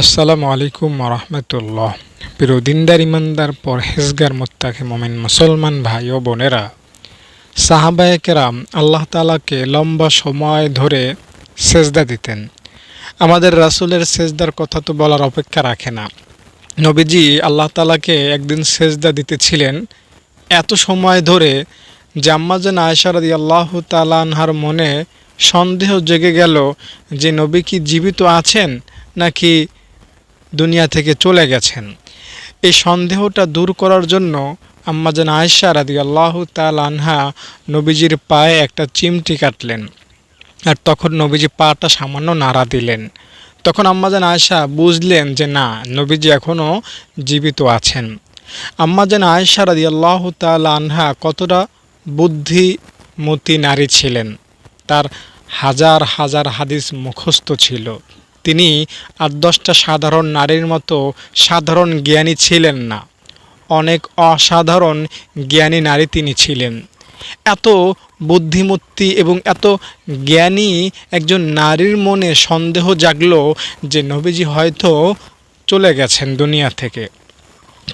আসসালামু আলাইকুম রহমতুল্লাহ। প্রিয় দিনদার ইমানদার, পরহেজগার, মোত্তাকে মোমেন, মুসলমান ভাই ও বোনেরা, সাহাবায়ে কেরাম আল্লাহ তালাকে লম্বা সময় ধরে সেজদা দিতেন। আমাদের রাসূলের সেজদার কথা তো বলার অপেক্ষা রাখে না। নবীজি আল্লাহ তালাকে একদিন সেজদা দিতেছিলেন। এত সময় ধরে জাম্মাজান আয়সারদি আল্লাহ তালানহার মনে সন্দেহ জেগে গেল যে নবী কি জীবিত আছেন নাকি দুনিয়া থেকে চলে গেছেন। এই সন্দেহটা দূর করার জন্য আম্মাজান আয়েশা রাদি আল্লাহ তাল আনহা নবীজির পায়ে একটা চিমটি কাটলেন আর তখন নবীজি পাটা সামান্য নাড়া দিলেন। তখন আম্মাজান আয়েশা বুঝলেন যে না, নবীজি এখনও জীবিত আছেন। আম্মাজান আয়েশা রাদি আল্লাহ তাল আনহা কতটা বুদ্ধিমতী নারী ছিলেন, তার হাজার হাজার হাদিস মুখস্থ ছিল। তিনি আর দশটা সাধারণ নারীর মতো সাধারণ জ্ঞানী ছিলেন না। অনেক অসাধারণ জ্ঞানী নারী তিনি ছিলেন। এত বুদ্ধিমত্তি এবং এত জ্ঞানী একজন নারীর মনে সন্দেহ জাগলো যে নবীজি হয়তো চলে গেছেন দুনিয়া থেকে।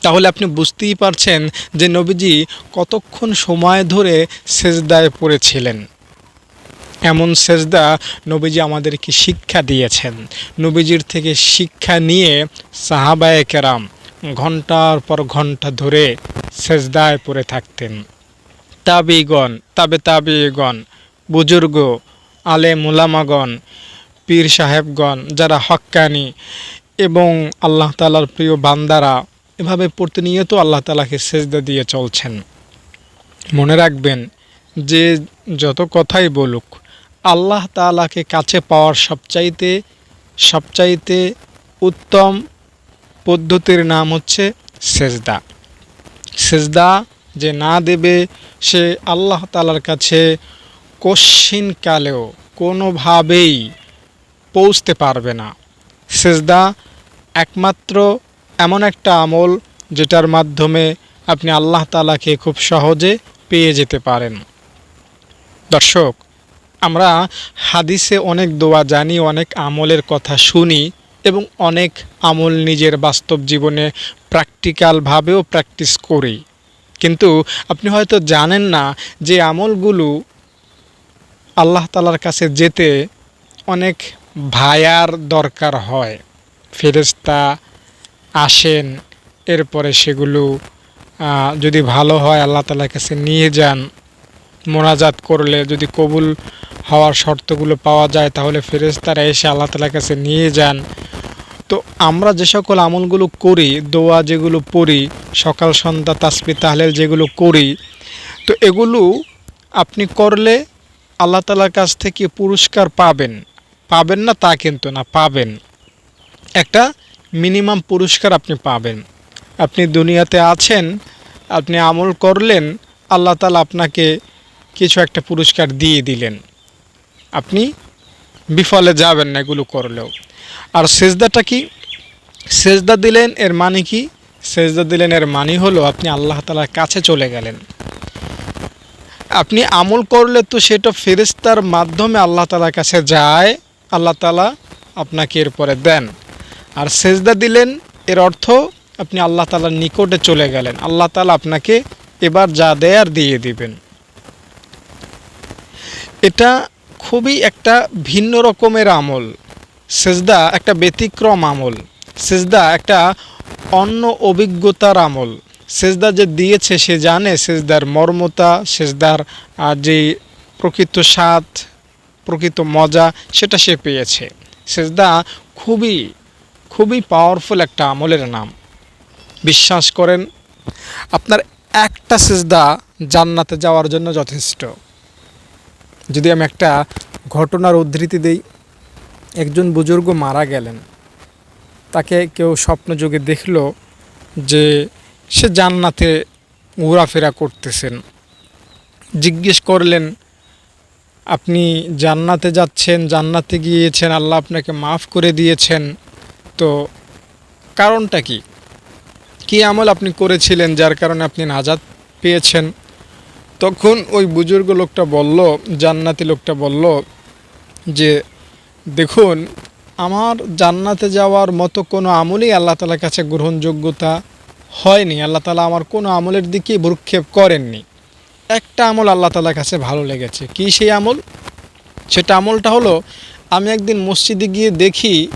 তাহলে আপনি বুঝতেই পারছেন যে নবীজি কতক্ষণ সময় ধরে সেজদায় পড়েছিলেন। এমন সেজদা নবীজি আমাদেরকে শিক্ষা দিয়েছেন। নবীজির থেকে শিক্ষা নিয়ে সাহাবায়ে কেরাম ঘণ্টার পর ঘণ্টা ধরে সেজদায় পড়ে থাকতেন। তাবিগণ, তাবে তাবিগণ, বুজুর্গ, আলে মুলামাগণ, পীর সাহেবগণ, যারা হক্কানি এবং আল্লাহ তালার প্রিয় বান্দারা, এভাবে প্রতিনিয়ত আল্লাহ তালাকে সেজদা দিয়ে চলছেন। মনে রাখবেন যে যত কথাই বলুক আল্লাহ তালাকে কাছে পাওয়ার সবচাইতে সবচাইতে উত্তম পদ্ধতির নাম হচ্ছে সেজদা। সেজদা যে না দেবে, সে আল্লাহ তালার কাছে কালেও কোনোভাবেই পৌঁছতে পারবে না। সেজদা একমাত্র এমন একটা আমল যেটার মাধ্যমে আপনি আল্লাহ তালাকে খুব সহজে পেয়ে যেতে পারেন। দর্শক আমরা হাদিসে অনেক দোয়া জানি, অনেক আমলের কথা শুনি এবং অনেক আমল নিজের বাস্তব জীবনে প্র্যাকটিক্যালভাবেও প্র্যাকটিস করি। কিন্তু আপনি হয়তো জানেন না যে আমলগুলো আল্লাহ তালার কাছে যেতে অনেক ভায়ার দরকার হয়। ফেরেস্তা আসেন, এরপরে সেগুলো যদি ভালো হয় আল্লাহ তালার কাছে নিয়ে যান। মোনাজাত করলে যদি কবুল হওয়ার শর্তগুলো পাওয়া যায়, তাহলে ফেরেস্তারা এসে আল্লাহ তালার কাছে নিয়ে যান। তো আমরা যে সকল আমলগুলো করি, দোয়া যেগুলো পড়ি, সকাল, সন্ধ্যা তাসপি তাহলে যেগুলো করি, তো এগুলো আপনি করলে আল্লাহ তালার কাছ থেকে পুরস্কার পাবেন। পাবেন না তা কিন্তু না, পাবেন। একটা মিনিমাম পুরস্কার আপনি পাবেন। আপনি দুনিয়াতে আছেন, আপনি আমল করলেন, আল্লাহ তালা আপনাকে কিছু একটা পুরস্কার দিয়ে দিলেন। আপনি বিফলে যাবেন না এগুলো করলেও। আর সেজদাটা কি? সেজদা দিলেন এর মানে কি? সেজদা দিলেন এর মানে হলো আপনি আল্লাহ তালার কাছে চলে গেলেন। আপনি আমল করলে তো সেটা ফেরিস্তার মাধ্যমে আল্লাহ তালার কাছে যায়, আল্লাহ তালা আপনাকে এরপরে দেন। আর সেজদা দিলেন এর অর্থ আপনি আল্লাহ তালার নিকটে চলে গেলেন। আল্লাহ তালা আপনাকে এবার যা দেয় আর দিয়ে দিবেন। এটা খুবই একটা ভিন্ন রকমের আমল। সেজদা একটা ব্যতিক্রম আমল। সেজদা একটা অন্য অভিজ্ঞতার আমল। সেজদা যে দিয়েছে সে জানে সেজদার মর্মতা, সেজদার যে প্রকৃত স্বাদ, প্রকৃত মজা, সেটা সে পেয়েছে। সেজদা খুবই খুবই পাওয়ারফুল একটা আমলের নাম। বিশ্বাস করেন, আপনার একটা সেজদা জান্নাতে যাওয়ার জন্য যথেষ্ট। যদি আমি একটা ঘটনার উদ্ধৃতি দেই, একজন বুজুর্গ মারা গেলেন। তাকে কেউ স্বপ্নযোগে দেখল যে সে জান্নাতে ঘোরাফেরা করতেছেন। জিজ্ঞেস করলেন, আপনি জান্নাতে যাচ্ছেন, জান্নাতে গিয়েছেন, আল্লাহ আপনাকে মাফ করে দিয়েছেন। তো কারণটা কি? কি আমল আপনি করেছিলেন যার কারণে আপনি নাজাদ পেয়েছেন? তখন ওই বুজুর্গ লোকটা বলল, জান্নাতি লোকটা বলল যে, দেখুন, আমার জান্নাতে যাওয়ার মতো কোনো আমলই আল্লাহ তালার কাছে গ্রহণযোগ্যতা হয়নি। আল্লাহ তালা আমার কোনো আমলের দিকে ভ্রুক্ষেপ করেননি। একটা আমল আল্লাহ তালার কাছে ভালো লেগেছে। কি সেই আমল? সেটা আমলটা হলো, আমি একদিন মসজিদে গিয়ে দেখি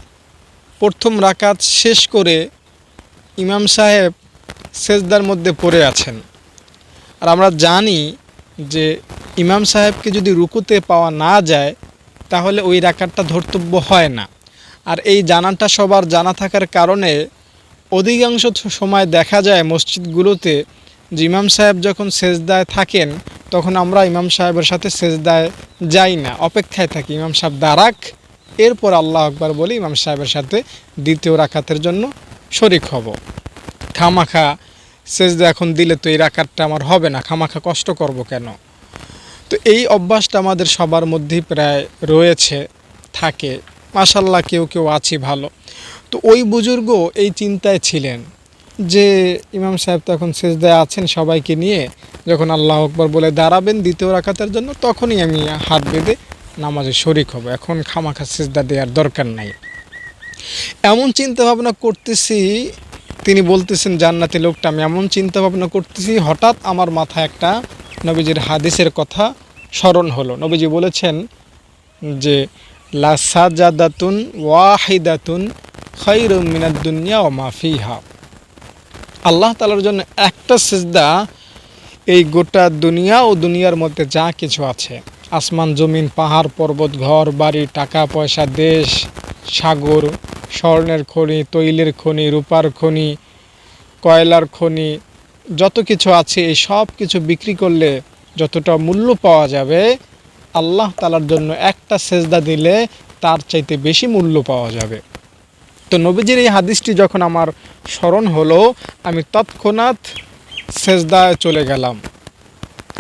প্রথম রাকাত শেষ করে ইমাম সাহেব সেজদার মধ্যে পড়ে আছেন। আর আমরা জানি যে ইমাম সাহেবকে যদি রুকুতে পাওয়া না যায়, তাহলে ওই রাকাতটা ধর্তব্য হয় না। আর এই জানাটা সবার জানা থাকার কারণে অধিকাংশ সময় দেখা যায় মসজিদগুলোতে যে ইমাম সাহেব যখন সেজদায় থাকেন, তখন আমরা ইমাম সাহেবের সাথে সেজদায় যাই না, অপেক্ষায় থাকি। ইমাম সাহেব দাঁড়াক এরপর আল্লাহ আকবার বলে ইমাম সাহেবের সাথে দ্বিতীয় রাকাতের জন্য শরিক হব। খামাখা সেজদা এখন দিলে তো এই রাকাতটা আমার হবে না, খামাখা কষ্ট করব কেন? তো এই অভ্যাসটা আমাদের সবার মধ্যেই প্রায় রয়েছে, থাকে। মাসাল্লাহ কেউ কেউ আছি ভালো। তো ওই বুজুর্গ এই চিন্তায় ছিলেন যে ইমাম সাহেব তখন সেজদায় আছেন সবাইকে নিয়ে, যখন আল্লাহ আকবর বলে দাঁড়াবেন দ্বিতীয় রাখাতের জন্য, তখনই আমি হাত বেঁধে নামাজে শরিক হব। এখন খামাখা সেজদা দেওয়ার দরকার নাই। এমন চিন্তা ভাবনা করতেছি তিনি বলতেছেন, জান্নাতি লোকটা আমি এমন চিন্তা ভাবনা করতেছি, হঠাৎ আমার মাথায় একটা নবীজির হাদিসের কথা স্মরণ হলো। নবীজি বলেছেন যে, লা সাজাদাতুন ওয়াহিদাতুন খৈরুম মিনাদ দুনিয়া ও মাফিহা আল্লাহ তালার জন্য একটা সিজদা এই গোটা দুনিয়া ও দুনিয়ার মধ্যে যা কিছু আছে। আসমান, জমিন, পাহাড়, পর্বত, ঘর, বাড়ি, টাকা, পয়সা, দেশ, সাগর স্বর্ণের খনি, তৈলের খনি, রূপার খনি, কয়লার খনি, যত কিছু আছে, এই সব কিছু বিক্রি করলে যতটা মূল্য পাওয়া যাবে, আল্লাহ তালার জন্য একটা সেজদা দিলে তার চাইতে বেশি মূল্য পাওয়া যাবে। তো নবীজির এই হাদিসটি যখন আমার স্মরণ হলো, আমি তৎক্ষণাৎ সেজদায় চলে গেলাম।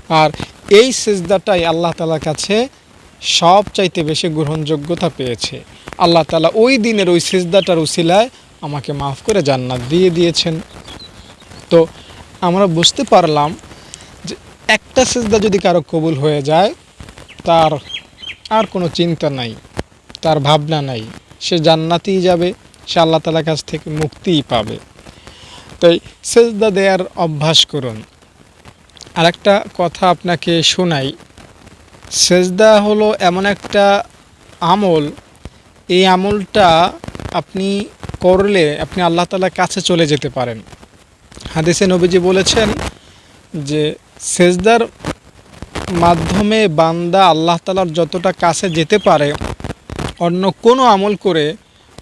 আর এই সেজদাটাই আল্লাহ তালার কাছে সব চাইতে বেশি গ্রহণযোগ্যতা পেয়েছে। আল্লাহ তালা ওই দিনের ওই সেজদাটার উসিলায় আমাকে মাফ করে জান্নাত দিয়ে দিয়েছেন। তো আমরা বুঝতে পারলাম যে একটা সেজদা যদি কারও কবুল হয়ে যায়, তার আর কোনো চিন্তা নাই, তার ভাবনা নাই, সে জান্নাতেই যাবে, সে আল্লাহ তালার কাছ থেকে মুক্তিই পাবে। তাই সেজদা দেওয়ার অভ্যাস করুন। আর একটা কথা আপনাকে শোনাই, সেজদা হলো এমন একটা আমল এই আমলটা আপনি করলে আপনি আল্লাহ তালার কাছে চলে যেতে পারেন। হাদিসে নবীজি বলেছেন যে, সেজদার মাধ্যমে বান্দা আল্লাহ তালার যতটা কাছে যেতে পারে, অন্য কোনো আমল করে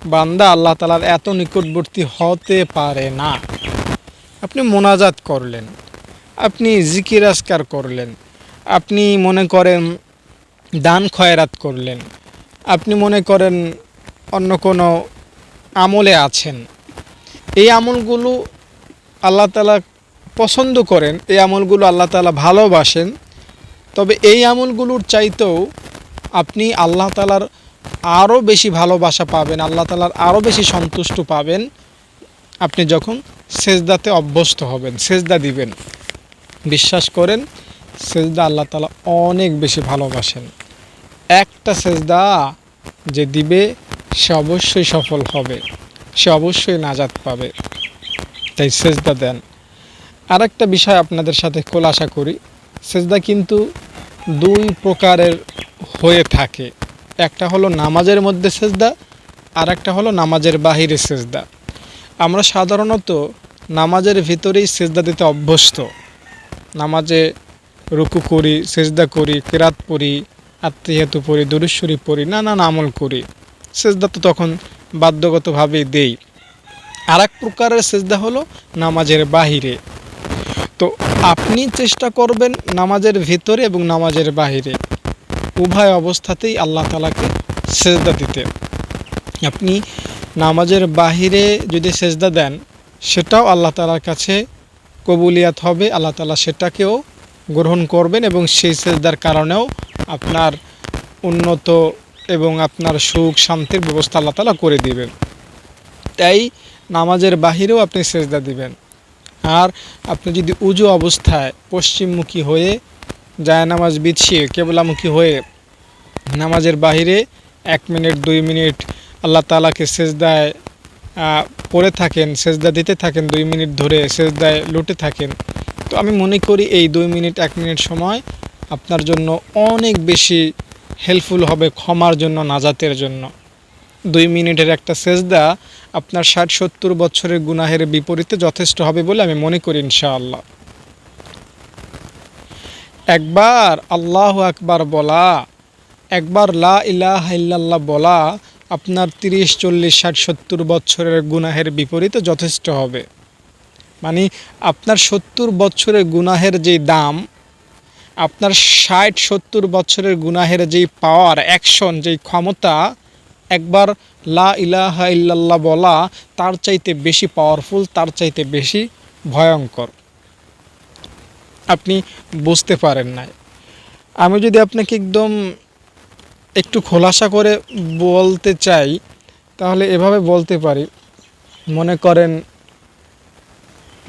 বান্দা আল্লাহ তালার এত নিকটবর্তী হতে পারে না। আপনি মোনাজাত করলেন, আপনি জিকির আসকার করলেন, আপনি মনে করেন দান খয়রাত করলেন আপনি মনে করেন অন্য কোনো আমলে আছেন। এই আমলগুলো আল্লাহ তালা পছন্দ করেন, এই আমলগুলো আল্লাহ তালা ভালোবাসেন। তবে এই আমলগুলোর চাইতেও আপনি আল্লাহ তালার আরও বেশি ভালোবাসা পাবেন, আল্লাহ তালার আরও বেশি সন্তুষ্ট পাবেন। আপনি যখন সেজদাতে অভ্যস্ত হবেন, সেজদা দিবেন, বিশ্বাস করেন, সেজদা আল্লাহ তালা অনেক বেশি ভালোবাসেন। একটা সেজদা যে দিবে, সে অবশ্যই সফল হবে, সে অবশ্যই নাজাত পাবে। তাই সেজদা দেন। আর একটা বিষয় আপনাদের সাথে খোলাসা করি, সেজদা কিন্তু দুই প্রকারের হয়ে থাকে। একটা হলো নামাজের মধ্যে সেজদা আর একটা হলো নামাজের বাহিরে সেজদা। আমরা সাধারণত নামাজের ভিতরেই সেজদা দিতে অভ্যস্ত। নামাজে রুকু করি, সেজদা করি, কেরাত পড়ি আত্মীয়তু পড়ি দরুশ্বরী পড়ি, নানান আমল করি। সেজদা তো তখন বাধ্যগতভাবেই দেই। আর এক প্রকারের সেজদা হলো নামাজের বাহিরে। তো আপনি চেষ্টা করবেন নামাজের ভিতরে এবং নামাজের বাহিরে। উভয় অবস্থাতেই আল্লাহ তালাকে সেজদা দিতে। আপনি নামাজের বাহিরে যদি সেজদা দেন, সেটাও আল্লাহ তালার কাছে কবুলিয়াত হবে। আল্লাহ তালা সেটাকেও গ্রহণ করবেন এবং সেই সেজদার কারণেও আপনার উন্নত এবং আপনার সুখ, শান্তির ব্যবস্থা আল্লাহ তালা করে দিবেন। তাই নামাজের বাহিরেও আপনি সেজদা দিবেন। আর আপনি যদি উজু অবস্থায় পশ্চিমমুখী হয়ে যায় নামাজ বিছিয়ে কেবলামুখী হয়ে নামাজের বাহিরে এক মিনিট, দুই মিনিট আল্লাহ তালাকে সেজদায় পড়ে থাকেন, সেজদা দিতে থাকেন, দুই মিনিট ধরে সেজদায় লুটে থাকেন, তো আমি মনে করি এই দুই মিনিট, এক মিনিট সময় আপনার জন্য অনেক বেশি হেল্পফুল হবে ক্ষমার জন্য, নাজাতের জন্য। দুই মিনিটের একটা সেজদা আপনার ষাট, সত্তর বছরের গুনাহের বিপরীতে যথেষ্ট হবে বলে আমি মনে করি ইনশাআল্লাহ। একবার আল্লাহ আকবার বলা, একবার লা ইলাহা ইল্লাল্লাহ বলা আপনার তিরিশ, চল্লিশ, ষাট, সত্তর বছরের গুনাহের বিপরীতে যথেষ্ট হবে। মানে আপনার সত্তর বছরের গুনাহের যে দাম আপনার ষাট, সত্তর বছরের গুনাহের যেই পাওয়ার অ্যাকশন যেই ক্ষমতা, একবার লা ইলাহা ইল্লাল্লাহ বলা, তার চাইতে বেশি পাওয়ারফুল তার চাইতে বেশি ভয়ঙ্কর। আপনি বুঝতে পারেন নাই। আমি যদি আপনাকে একদম একটু খোলাসা করে বলতে চাই, তাহলে এভাবে বলতে পারি। মনে করেন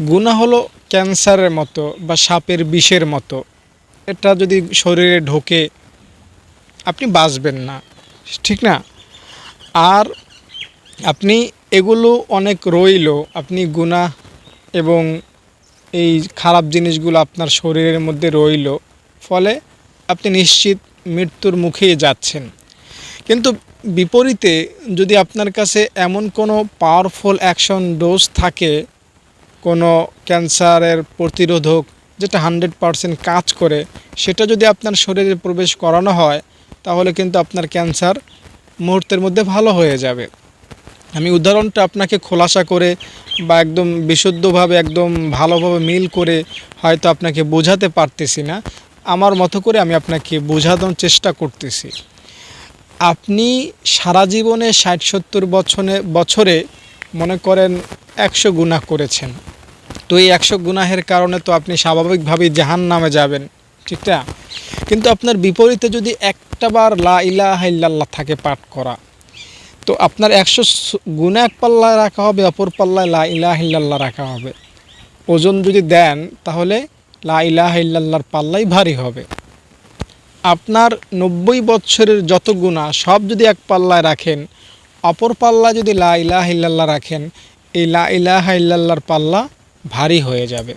গুণা হলো ক্যান্সারের মতো বা সাপের বিষের মতো। এটা যদি শরীরে ঢোকে, আপনি বাঁচবেন না, ঠিক না? আর আপনি এগুলো অনেক রইল, আপনি গুণা এবং এই খারাপ জিনিসগুলো আপনার শরীরের মধ্যে রইল, ফলে আপনি নিশ্চিত মৃত্যুর মুখেই যাচ্ছেন। কিন্তু বিপরীতে যদি আপনার কাছে এমন কোনো পাওয়ারফুল অ্যাকশন ডোজ থাকে, কোনো ক্যান্সারের প্রতিরোধক যেটা হান্ড্রেড পারসেন্ট কাজ করে, সেটা যদি আপনার শরীরে প্রবেশ করানো হয়, তাহলে কিন্তু আপনার ক্যান্সার মুহূর্তের মধ্যে ভালো হয়ে যাবে। আমি উদাহরণটা আপনাকে খোলাসা করে বা একদম বিশুদ্ধভাবে, একদম ভালোভাবে মিল করে হয়তো আপনাকে বোঝাতে পারতেছি না। আমার মতো করে আমি আপনাকে বোঝানোর চেষ্টা করতেছি। আপনি সারা জীবনে ষাট সত্তর বছরে বছরে মনে করেন একশো গুণা করেছেন। তো এই একশো গুনাহের কারণে তো আপনি স্বাভাবিকভাবেই জাহান নামে যাবেন, ঠিক না? কিন্তু আপনার বিপরীতে যদি একটা বার লা ইলাহা থাকে পাঠ করা, তো আপনার একশো গুণা এক পাল্লায় রাখা হবে, অপর পাল্লায় লা ইলাহা রাখা হবে। ওজন যদি দেন, তাহলে লা ইলাহা পাল্লাই ভারী হবে। আপনার নব্বই বৎসরের যত গুণা সব যদি এক পাল্লায় রাখেন, অপর পাল্লা যদি লা ইলাহা রাখেন, এই লা ইলাহা পাল্লা ভারী হয়ে যাবে।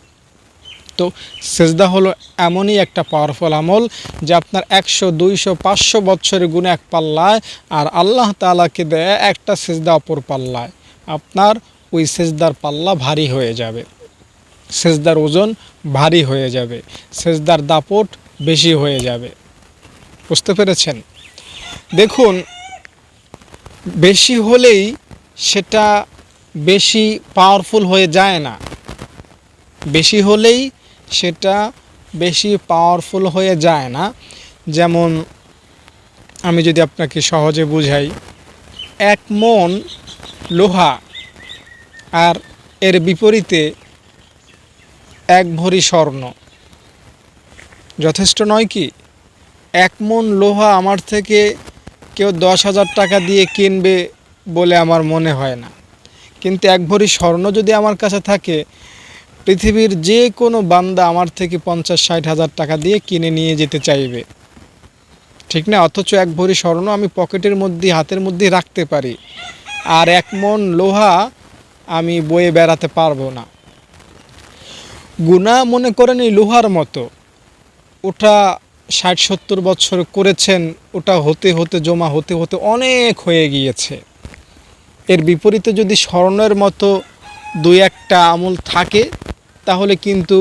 তো সেজদা হলো এমনই একটা পাওয়ারফুল আমল যে আপনার একশো, দুইশো, পাঁচশো বছরের গুণে এক পাল্লায় আর আল্লাহ তালাকে দেয় একটা সেজদা অপর পাল্লায়। আপনার ওই সেজদার পাল্লা ভারী হয়ে যাবে। সেজদার ওজন ভারী হয়ে যাবে। সেজদার দাপট বেশি হয়ে যাবে। বুঝতে পেরেছেন? দেখুন, বেশি হলেই সেটা বেশি পাওয়ারফুল হয়ে যায় না। বেশি হলেই সেটা বেশি পাওয়ারফুল হয়ে যায় না। যেমন আমি যদি আপনাকে সহজে বুঝাই, এক মন লোহা আর এর বিপরীতে এক ভরি স্বর্ণ। যথেষ্ট নয় কি? এক মন লোহা আমার থেকে কেউ দশ হাজার টাকা দিয়ে কিনবে বলে আমার মনে হয় না। কিন্তু এক ভরি স্বর্ণ যদি আমার কাছে থাকে পৃথিবীর যে কোনো বান্দা আমার থেকে পঞ্চাশ, ষাট হাজার টাকা দিয়ে কিনে নিয়ে যেতে চাইবে। ঠিক না? অথচ এক ভরি স্বর্ণ আমি পকেটের মধ্যে, হাতের মধ্যে রাখতে পারি। আর এক মন লোহা আমি বয়ে বেড়াতে পারব না। গুণা মনে করেন এই লোহার মতো। ওটা ষাট, সত্তর বছর করেছেন, ওটা হতে হতে, জমা হতে হতে অনেক হয়ে গিয়েছে। এর বিপরীতে যদি স্বর্ণের মতো দুই একটা আমল থাকে, তাহলে কিন্তু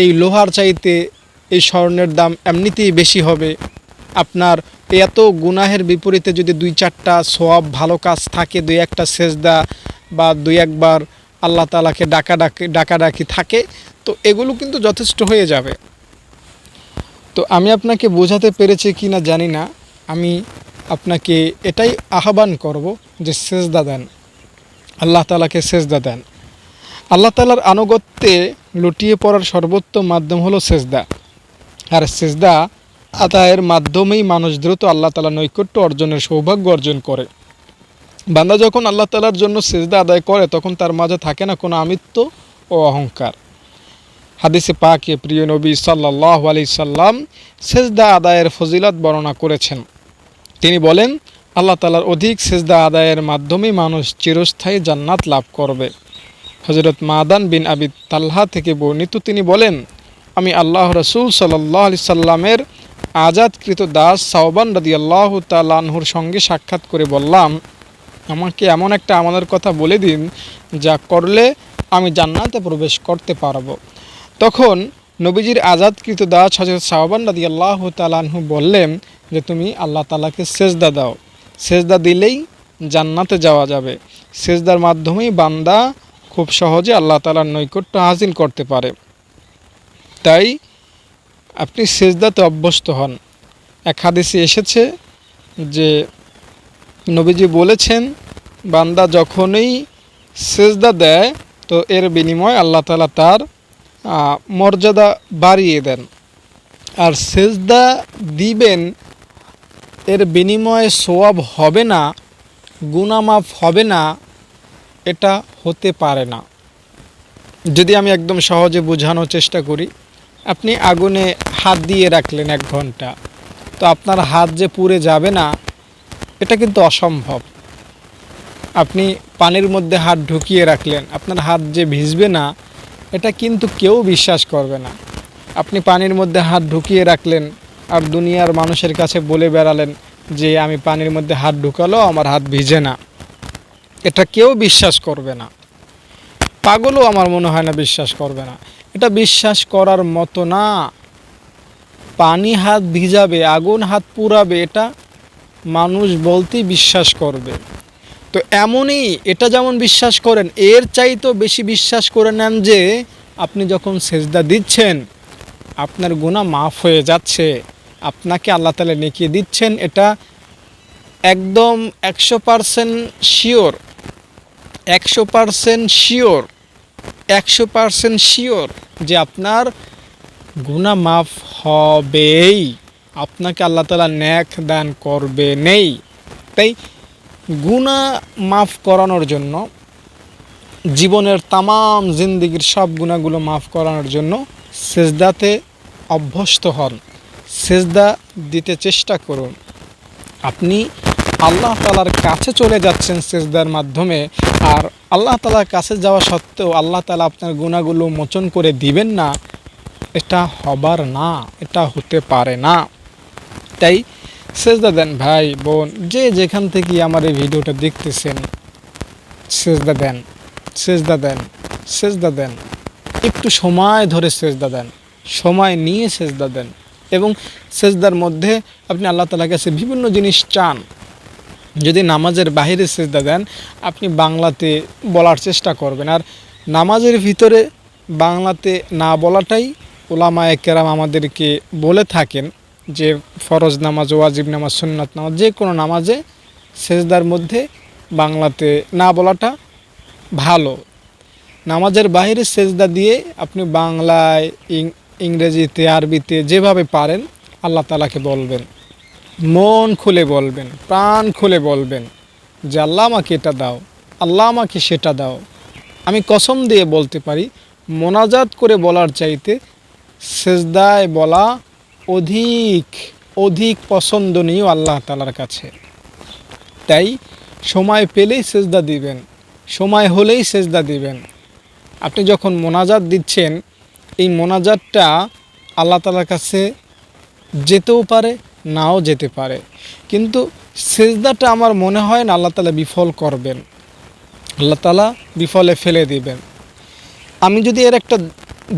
এই লোহার চাইতে এই স্বর্ণের দাম এমনিতেই বেশি হবে। আপনার এত গুনাহের বিপরীতে যদি দুই চারটা সোয়াব ভালো কাজ থাকে, দুই একটা সেজদা বা দুই একবার আল্লাহ তালাকে ডাকা ডাকি, ডাকাডাকি থাকে, তো এগুলো কিন্তু যথেষ্ট হয়ে যাবে। তো আমি আপনাকে বোঝাতে পেরেছি কি না জানি না, আমি আপনাকে এটাই আহ্বান করব যে সেজদা দেন, আল্লাহ তালাকে সেজদা দেন। আল্লাহ তালার আনুগত্যে লুটিয়ে পড়ার সর্বোত্তম মাধ্যম হলো সেজদা। আর সেজদা আদায়ের মাধ্যমেই মানুষ দ্রুত আল্লাহ তালা নৈকট্য অর্জনের সৌভাগ্য অর্জন করে। বান্দা যখন আল্লাহ তালার জন্য সেজদা আদায় করে, তখন তার মাঝে থাকে না কোনো আমিত্ব ও অহংকার। হাদিসে পাকে প্রিয় নবী সাল্লাহ আলি সাল্লাম সেজদা আদায়ের ফজিলত বর্ণনা করেছেন। তিনি বলেন, আল্লাহ তালার অধিক সেজদা আদায়ের মাধ্যমে মানুষ চিরস্থায়ী জান্নাত লাভ করবে। হজরত মাদান বিন আবি তাল্হা থেকে বর্ণিত তিনি বলেন, আমি আল্লাহ রসুল সাল্লাহ আলি সাল্লামের আজাদকৃত দাস সাওবান রাদি আল্লাহ তালাহুর সঙ্গে সাক্ষাৎ করে বললাম, আমাকে এমন একটা আমাদের কথা বলে দিন যা করলে আমি জান্নাতে প্রবেশ করতে পারব। তখন নবীজির আজাদকৃত দাস হজরত সাহবান রাদি আল্লাহ তালাহু বললেন যে, তুমি আল্লাহ তালাকে সেজদা দাও। সেজদা দিলেই জান্নাতে যাওয়া যাবে। সেজদার মাধ্যমেই বান্দা খুব সহজে আল্লাহ তালার নৈকট্য হাসিল করতে পারে। তাই আপনি সেজদাতে অভ্যস্ত হন। এক হাদিসে এসেছে যে, নবীজি বলেছেন, বান্দা যখনই সেজদা দেয়, তো এর বিনিময় আল্লাহ তালা তার মর্যাদা বাড়িয়ে দেন। আর সেজদা দিবেন, এর বিনিময়ে সোয়াব হবে না গুনামাফ হবে না এটা হতে পারে না। যদি আমি একদম সহজে বোঝানোর চেষ্টা করি, আপনি আগুনে হাত দিয়ে রাখলেন এক ঘণ্টা, তো আপনার হাত যে পুড়ে যাবে না, এটা কিন্তু অসম্ভব। আপনি পানির মধ্যে হাত ঢুকিয়ে রাখলেন, আপনার হাত যে ভিজবে না, এটা কিন্তু কেউ বিশ্বাস করবে না। আপনি পানির মধ্যে হাত ঢুকিয়ে রাখলেন আর দুনিয়ার মানুষের কাছে বলে বেড়ালেন যে, আমি পানির মধ্যে হাত ঢুকালো আমার হাত ভিজে না। এটা কেউ বিশ্বাস করবে না। পাগলও আমার মনে হয় না বিশ্বাস করবে না। এটা বিশ্বাস করার মতো না। পানি হাত ভিজাবে, আগুন হাত পুরাবে এটা মানুষ বলতেই বিশ্বাস করবে। তো এমনই এটা যেমন বিশ্বাস করেন, এর চাইতেও বেশি বিশ্বাস করে নেন যে, আপনি যখন সেজদা দিচ্ছেন, আপনার গুণা মাফ হয়ে যাচ্ছে, আপনাকে আল্লাহ তালা নেকিয়ে দিচ্ছেন, এটা একদম একশো পারসেন্ট শিওর একশো পারসেন্ট শিওর একশো পারসেন্ট শিওর যে আপনার গুণা মাফ হবেই। আপনাকে আল্লাহ তালা ন্যাক দান করবে নেই তাই গুণা মাফ করানোর জন্য, জীবনের তামাম জিন্দিগির সব গুণাগুলো মাফ করানোর জন্য সেজদাতে অভ্যস্ত হন। সেজদা দিতে চেষ্টা করুন। আপনি আল্লাহ তালার কাছে চলে যাচ্ছেন সেজদার মাধ্যমে। আর আল্লাহ তালার কাছে যাওয়া সত্ত্বেও আল্লাহ তালা আপনার গুণাগুলো মোচন করে দিবেন না। এটা হবার না, এটা হতে পারে না। তাই সেজদা দেন ভাই, বোন, যে যেখান থেকে আমার এই ভিডিওটা দেখতেছেন, সেজদা দেন সেজদা দেন সেজদা দেন। একটু সময় ধরে সেজদা দেন, সময় নিয়ে সেজদা দেন। এবং সেজদার মধ্যে আপনি আল্লাহ তালার কাছে বিভিন্ন জিনিস চান। যদি নামাজের বাইরে সেজদা দেন, আপনি বাংলাতে বলার চেষ্টা করবেন। আর নামাজের ভিতরে বাংলাতে না বলাটাই ওলামায়ে কেরাম আমাদেরকে বলে থাকেন যে, ফরজ নামাজ, ওয়াজিব নামাজ, সুন্নাত নামাজ, যে কোনো নামাজে সেজদার মধ্যে বাংলাতে না বলাটা ভালো। নামাজের বাইরে সেজদা দিয়ে আপনি বাংলায় ইংরেজিতে, আরবিতে যেভাবে পারেন, আল্লাহ তালাকে বলবেন। মন খুলে বলবেন, প্রাণ খুলে বলবেন যে আল্লাহ আমাকে এটা দাও, আল্লাহ আমাকে সেটা দাও। আমি কসম দিয়ে বলতে পারি, মোনাজাত করে বলার চাইতে সেজদায় বলা অধিক অধিক পছন্দনীয় আল্লাহ তালার কাছে। তাই সময় পেলেই সেজদা দিবেন, সময় হলেই সেজদা দিবেন। আপনি যখন মোনাজাত দিচ্ছেন, এই মোনাজাতটা আল্লাহ তালার কাছে যেতেও পারে নাও যেতে পারে। কিন্তু সেজদাটা আমার মনে হয় না, আল্লাহ তালা বিফল করবেন। আল্লাহ তালা বিফলে ফেলে দিবেন। আমি যদি এর একটা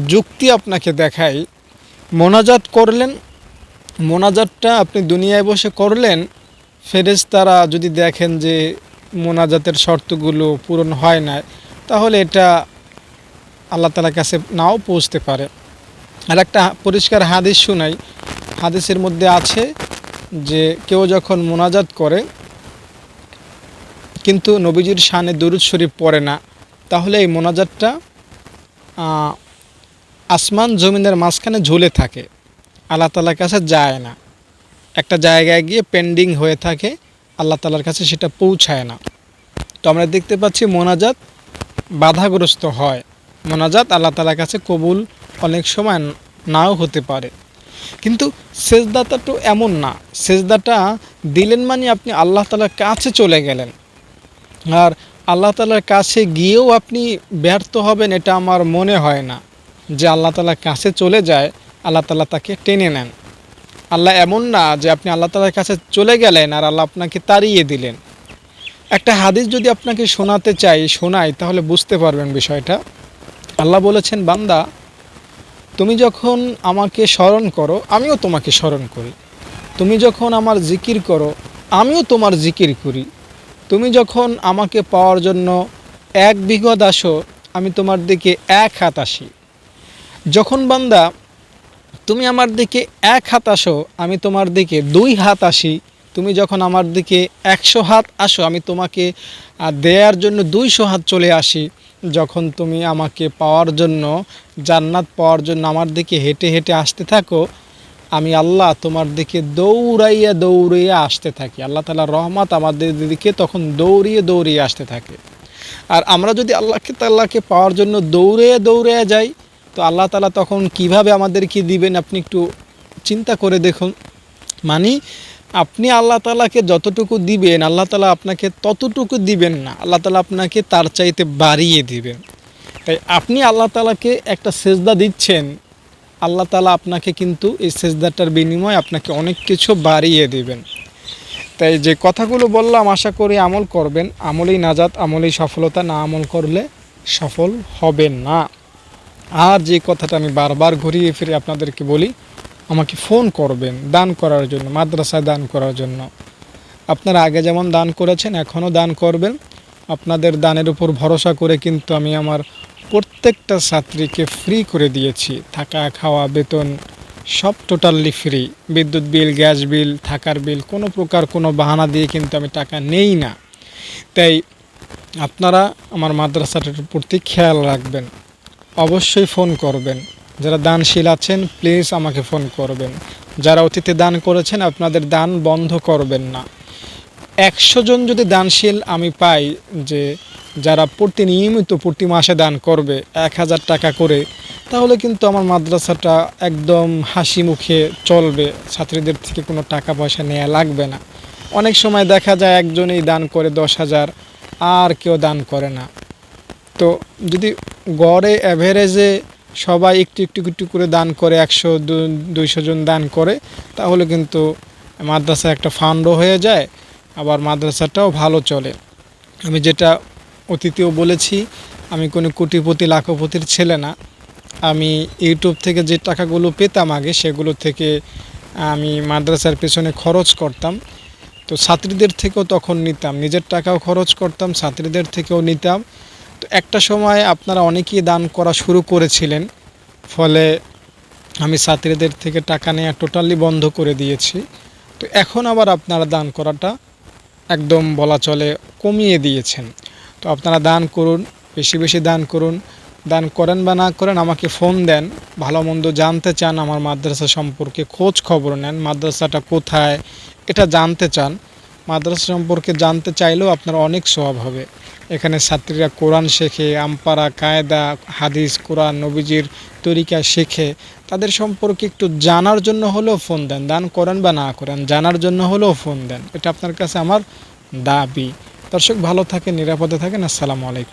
যুক্তি আপনাকে দেখাই, মোনাজাত করলেন, মোনাজাতটা আপনি দুনিয়ায় বসে করলেন, ফেরেশতারা যদি দেখেন যে মোনাজাতের শর্তগুলো পূরণ হয় না, তাহলে এটা আল্লাহ তালার কাছে নাও পৌঁছতে পারে। আর একটা পরিষ্কার হাদিস শুনাই। হাদিসের মধ্যে আছে যে কেউ যখন মোনাজাত করে, কিন্তু নবীজির শানে দরুদ শরীফ পড়ে না, তাহলে এই মোনাজাতটা আসমান জমিনের মাঝখানে ঝুলে থাকে। আল্লাহ তালার কাছে যায় না। একটা জায়গায় গিয়ে পেন্ডিং হয়ে থাকে, আল্লাহ তালার কাছে সেটা পৌঁছায় না। তো আমরা দেখতে পাচ্ছি মোনাজাত বাধাগ্রস্ত হয়। মোনাজাত আল্লাহ তালার কাছে কবুল অনেক সময় নাও হতে পারে। কিন্তু সেজদাটা তো এমন না। সেজদাটা দিলেন মানে আপনি আল্লাহ তালার কাছে চলে গেলেন। আর আল্লাহ তালার কাছে গিয়েও আপনি ব্যর্থ হবেন এটা আমার মনে হয় না। যে আল্লাহ তালার কাছে চলে যায়, আল্লাহ তালা তাকে টেনে নেন। আল্লাহ এমন না যে আপনি আল্লাহ তালার কাছে চলে গেলেন আর আল্লাহ আপনাকে তাড়িয়ে দিলেন। একটা হাদিস যদি আপনাকে শোনাতে চাই, শোনাই, তাহলে বুঝতে পারবেন বিষয়টা। আল্লাহ বলেছেন, বান্দা তুমি যখন আমাকে স্মরণ করো, আমিও তোমাকে স্মরণ করি। তুমি যখন আমার জিকির করো, আমিও তোমার জিকির করি। তুমি যখন আমাকে পাওয়ার জন্য এক বিঘত আসো, আমি তোমার দিকে এক হাত আসি। যখন বান্দা, তুমি আমার দিকে এক হাত আসো, আমি তোমার দিকে দুই হাত আসি। তুমি যখন আমার দিকে একশো হাত আসো, আমি তোমাকে দেয়ার জন্য দুইশো হাত চলে আসি। যখন তুমি আমাকে পাওয়ার জন্য, জান্নাত পাওয়ার জন্য আমার দিকে হেঁটে হেঁটে আসতে থাকো, আমি আল্লাহ তোমার দিকে দৌড়াইয়া দৌড়িয়ে আসতে থাকি। আল্লাহ তালার রহমত আমাদের দিকে তখন দৌড়িয়ে দৌড়িয়ে আসতে থাকে। আর আমরা যদি আল্লাহকে তাল্লাহকে পাওয়ার জন্য দৌড়ে দৌড়ে যাই, তো আল্লাহ তালা তখন কীভাবে আমাদেরকে দিবেন আপনি একটু চিন্তা করে দেখুন। মানে আপনি আল্লাহ তালাকে যতটুকু দিবেন, আল্লাহ তালা আপনাকে ততটুকু দিবেন না। আল্লাহ তালা আপনাকে তার চাইতে বাড়িয়ে দিবেন। তাই আপনি আল্লাহ তালাকে একটা সেজদা দিচ্ছেন, আল্লাহ তালা আপনাকে কিন্তু এই সেজদাটার বিনিময়ে আপনাকে অনেক কিছু বাড়িয়ে দিবেন। তাই যে কথাগুলো বললাম, আশা করি আমল করবেন। আমলেই নাজাত, আমলেই সফলতা, না আমল করলে সফল হবে না। আর যে কথাটা আমি বারবার ঘুরিয়ে ফিরে আপনাদেরকে বলি আমাকে ফোন করবেন দান করার জন্য, মাদ্রাসায় দান করার জন্য। আপনারা আগে যেমন দান করেছেন, এখনও দান করবেন। আপনাদের দানের উপর ভরসা করে কিন্তু আমি আমার প্রত্যেকটা ছাত্রীকে ফ্রি করে দিয়েছি। থাকা, খাওয়া, বেতন সব টোটালি ফ্রি বিদ্যুৎ বিল, গ্যাস বিল, থাকার বিল, কোনো প্রকার কোনো বাহানা দিয়ে কিন্তু আমি টাকা নেই না। তাই আপনারা আমার মাদ্রাসাটার প্রতি খেয়াল রাখবেন। অবশ্যই ফোন করবেন। যারা দানশীল আছেন প্লিজ আমাকে ফোন করবেন। যারা অতীতে দান করেছেন, আপনাদের দান বন্ধ করবেন না। একশো জন যদি দানশীল আমি পাই, যে যারা প্রতি নিয়মিত প্রতি মাসে দান করবে এক হাজার টাকা করে, তাহলে কিন্তু আমার মাদ্রাসাটা একদম হাসি মুখে চলবে। ছাত্রীদের থেকে কোনো টাকা পয়সা নেওয়া লাগবে না। অনেক সময় দেখা যায় একজনেই দান করে দশ হাজার, আর কেউ দান করে না। তো যদি গড়ে অ্যাভারেজে সবাই একটু একটু একটু করে দান করে, একশো দুইশো জন দান করে, তাহলে কিন্তু মাদ্রাসা একটা ফান্ডও হয়ে যায়, আবার মাদ্রাসাটাও ভালো চলে। আমি যেটা অতীতেও বলেছি, আমি কোনো কোটিপতি, লাখপতির ছেলে না। আমি ইউটিউব থেকে যে টাকাগুলো পেতাম আগে, সেগুলো থেকে আমি মাদ্রাসার পেছনে খরচ করতাম। তো ছাত্রীদের থেকেও তখন নিতাম, নিজের টাকাও খরচ করতাম, ছাত্রীদের থেকেও নিতাম। তো একটা সময় আপনারা অনেকেই দান করা শুরু করেছিলেন। ফলে আমি ছাত্রীদের থেকে টাকা নেওয়া টোটালি বন্ধ করে দিয়েছি। তো এখন আবার আপনারা দান করাটা একদম বলা চলে কমিয়ে দিয়েছেন। তো আপনারা দান করুন, বেশি বেশি দান করুন। দান করেন বা না করেন, আমাকে ফোন দেন। ভালো মন্দ জানতে চান, আমার মাদ্রাসা সম্পর্কে খোঁজ খবর নেন, মাদ্রাসাটা কোথায়, এটা জানতে চান। মাদ্রাসা সম্পর্কে জানতে চাইলেও আপনার অনেক স্বভাব হবে। এখানে ছাত্রীরা কোরআন শেখে আমপারা কায়দা, হাদিস, কোরআন, নবীজির তরিকা শেখে। তাদের সম্পর্কে একটু জানার জন্য হলেও ফোন দেন, দান করেন বা না করেন, জানার জন্য হলেও ফোন দেন। এটা আপনার কাছে আমার দাবি। দর্শক ভালো থাকে নিরাপদে থাকেন। আসসালামু আলাইকুম।